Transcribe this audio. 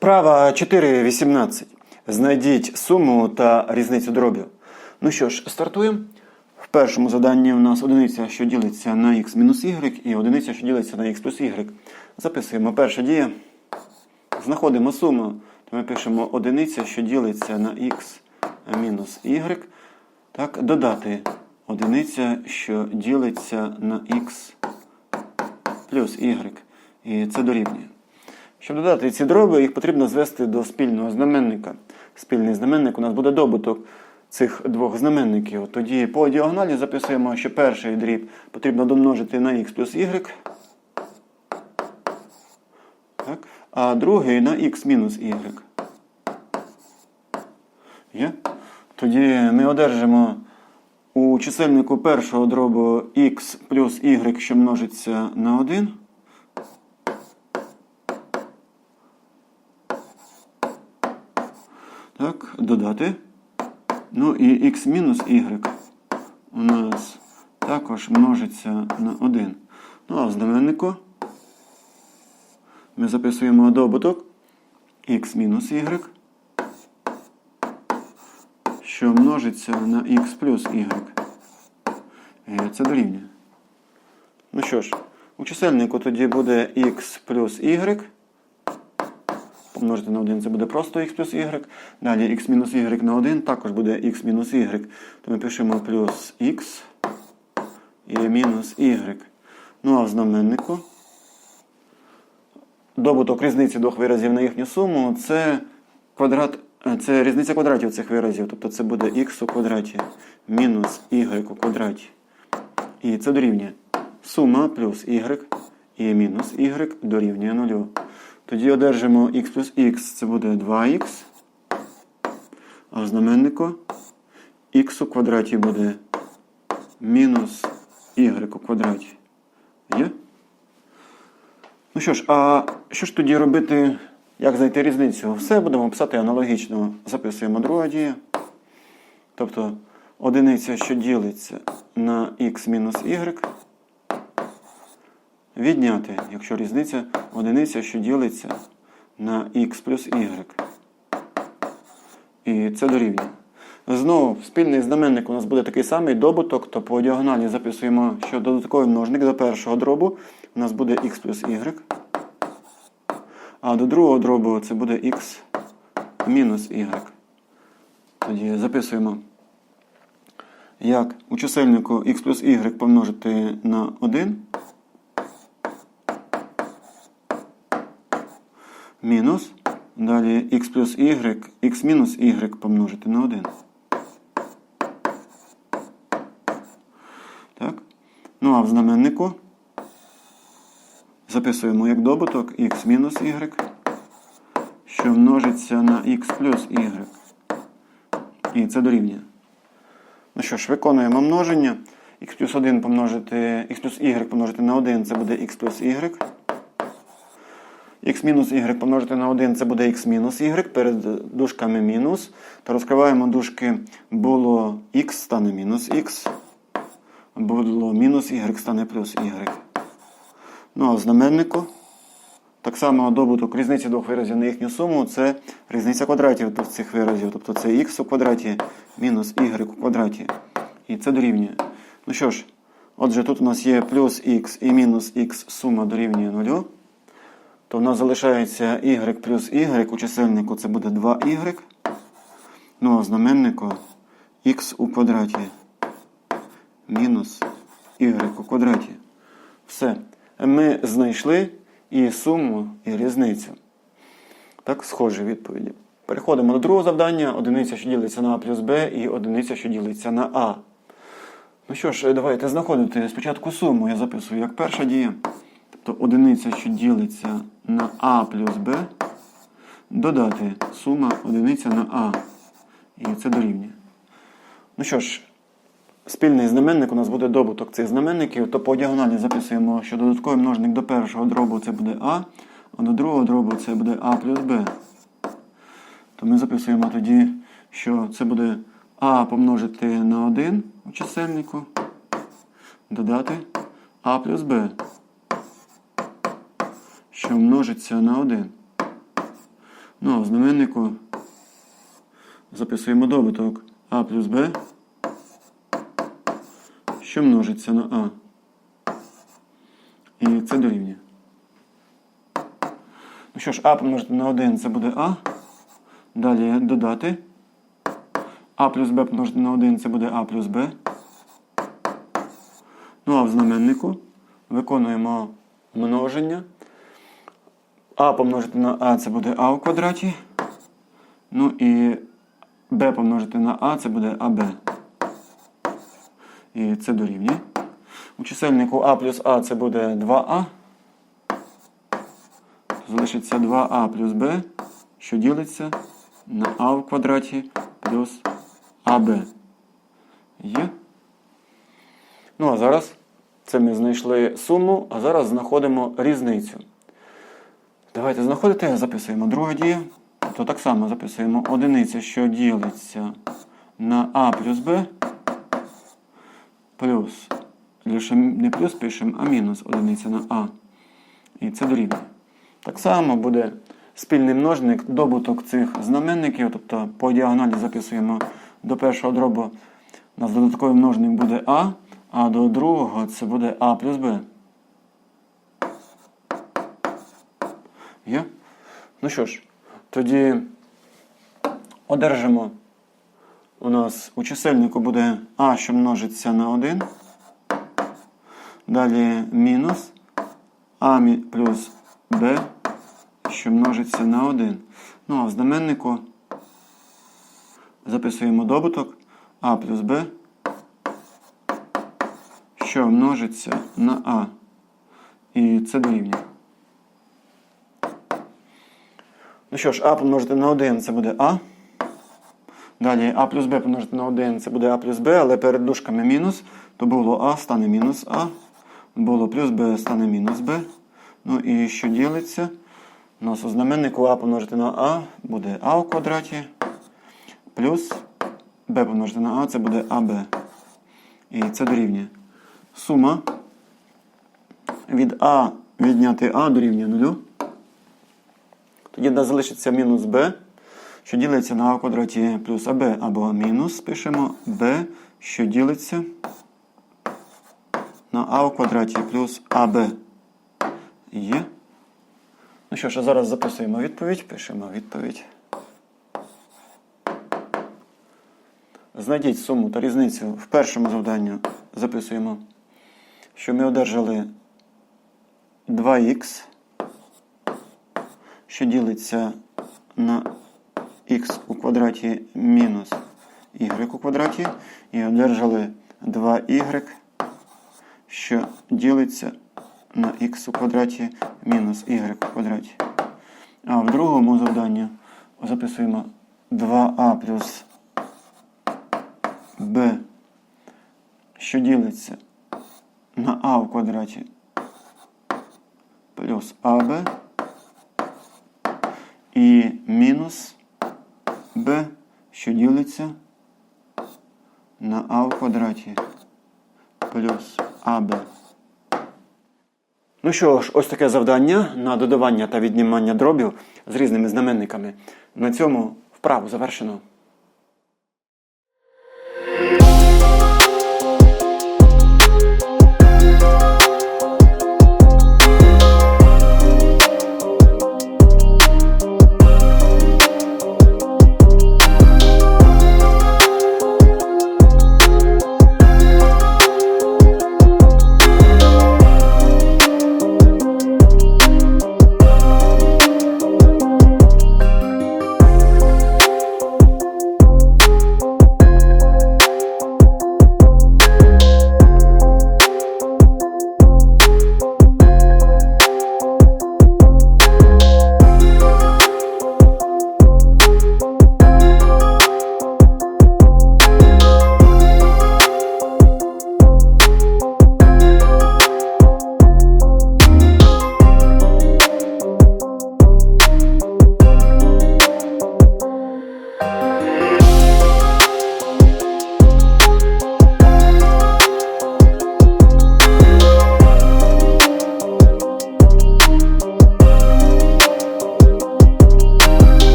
Вправа 4.18. Знайдіть суму та різницю дробів. Ну що ж, стартуємо. В першому заданні у нас одиниця, що ділиться на x мінус y, і одиниця, що ділиться на x плюс y. Записуємо перша дія. Знаходимо суму. То ми пишемо одиниця, що ділиться на x мінус y. Так, додати одиниця, що ділиться на x плюс y. І це дорівнює. Щоб додати ці дроби, їх потрібно звести до спільного знаменника. Спільний знаменник у нас буде добуток цих двох знаменників. Тоді по діагоналі записуємо, що перший дріб потрібно домножити на х плюс y, так? а другий на х мінус y. Є? Тоді ми одержимо у чисельнику першого дробу х плюс y, що множиться на 1. Так, додати. Ну і x мінус y у нас також множиться на 1. Ну а в знаменнику ми записуємо добуток x мінус y, що множиться на x плюс y. І це дорівнює. Ну що ж, у чисельнику тоді буде x плюс y. Помножити на 1 це буде просто х плюс y. Далі x мінус y на 1 також буде x мінус y. То ми пишемо плюс x і мінус y. Ну а в знаменнику добуток різниці двох виразів на їхню суму це квадрат, це різниця квадратів цих виразів. Тобто це буде x у квадраті мінус y у квадраті. І це дорівнює сума плюс y і мінус y дорівнює 0. Тоді одержимо x плюс x, це буде 2х. А в знаменнику х у квадраті буде мінус y у квадраті. Є? Ну що ж, а що ж тоді робити, як знайти різницю? Все будемо писати аналогічно. Записуємо друга дія. Тобто одиниця, що ділиться на х мінус y. Відняти, якщо різниця одиниця, що ділиться на х плюс y. І це дорівнює. Знову спільний знаменник у нас буде такий самий добуток, то по діагоналі записуємо, що додатковий множник до першого дробу у нас буде х плюс y. А до другого дробу це буде х мінус y. Тоді записуємо, як у чисельнику х плюс y помножити на 1. Мінус. Далі x плюс y, x мінус y помножити на 1. Так. Ну а в знаменнику записуємо як добуток x мінус y, що множиться на x плюс y. І це дорівнює. Ну що ж, виконуємо множення. x плюс 1 помножити, x плюс y помножити на 1 це буде x плюс y х мінус y помножити на 1 це буде х мінус y перед дужками мінус. То розкриваємо дужки було х стане мінус х. Було мінус y стане плюс y. Ну а в знаменнику так само добуток різниці двох виразів на їхню суму це різниця квадратів цих виразів. Тобто це х у квадраті мінус y у квадраті. І це дорівнює. Ну що ж, отже, тут у нас є плюс х і мінус х сума дорівнює 0 то в нас залишається y плюс y у чисельнику це буде 2y. Ну а в знаменнику х у квадраті мінус y у квадраті. Все. Ми знайшли і суму, і різницю. Так, схожі відповіді. Переходимо до другого завдання. Одиниця, що ділиться на А плюс Б, і одиниця, що ділиться на А. Ну що ж, давайте знаходити спочатку суму. Я записую як перша дія. Тобто одиниця, що ділиться на А плюс Б, додати сума одиниця на А. І це дорівнює. Ну що ж, спільний знаменник у нас буде добуток цих знаменників, то по діагоналі записуємо, що додатковий множник до першого дробу це буде А, а до другого дробу це буде А плюс Б. То ми записуємо тоді, що це буде А помножити на 1 у чисельнику, додати А плюс Б що множиться на 1. Ну, а в знаменнику записуємо добуток А плюс Б, що множиться на А. І це дорівнює. Ну що ж, А помножити на 1 це буде А. Далі додати. А плюс Б помножити на 1 це буде А плюс Б. Ну а в знаменнику виконуємо множення. А помножити на А це буде А в квадраті. Ну і Б помножити на А це буде АБ. І це дорівнює. У чисельнику А плюс А це буде 2А. Залишиться 2А плюс Б, що ділиться на А в квадраті плюс АБ. Є. Ну, а зараз це ми знайшли суму, а зараз знаходимо різницю. Давайте знаходити, записуємо друга дія. То так само записуємо одиниця, що ділиться на А плюс Б. Плюс. Не плюс пишемо, а мінус одиниця на А. І це дорівнює. Так само буде спільний множник, добуток цих знаменників, тобто по діагоналі записуємо до першого дробу. У нас додатковий множник буде А, а до другого це буде А плюс Б. Є? Ну що ж, тоді одержимо. У нас у чисельнику буде А, що множиться на 1. Далі мінус А плюс Б, що множиться на 1. Ну а в знаменнику записуємо добуток А плюс Б, що множиться на А. І це дорівнює. Ну що ж, А помножити на 1 це буде А. Далі А плюс Б помножити на 1 це буде А плюс Б, але перед дужками мінус, то було А стане мінус А. Було плюс Б стане мінус Б. Ну і що ділиться? У нас у знаменнику А помножити на А буде А у квадраті. Плюс Б помножити на А це буде АБ. І це дорівнює. Сума від А відняти А дорівнює 0. Тоді нас залишиться мінус b, що ділиться на а квадраті плюс аб, або мінус пишемо b, що ділиться на а в квадраті плюс аб. Є. Ну що ж, а зараз записуємо відповідь, пишемо відповідь. Знайдіть суму та різницю в першому завданні. Записуємо, що ми одержали 2х що ділиться на х у квадраті мінус y у квадраті, і одержали 2y, що ділиться на х у квадраті мінус y у квадраті. А в другому завданні записуємо 2а плюс b, що ділиться на а в квадраті плюс аб і мінус b, що ділиться на а в квадраті плюс аб. Ну що ж, ось таке завдання на додавання та віднімання дробів з різними знаменниками. На цьому вправу завершено.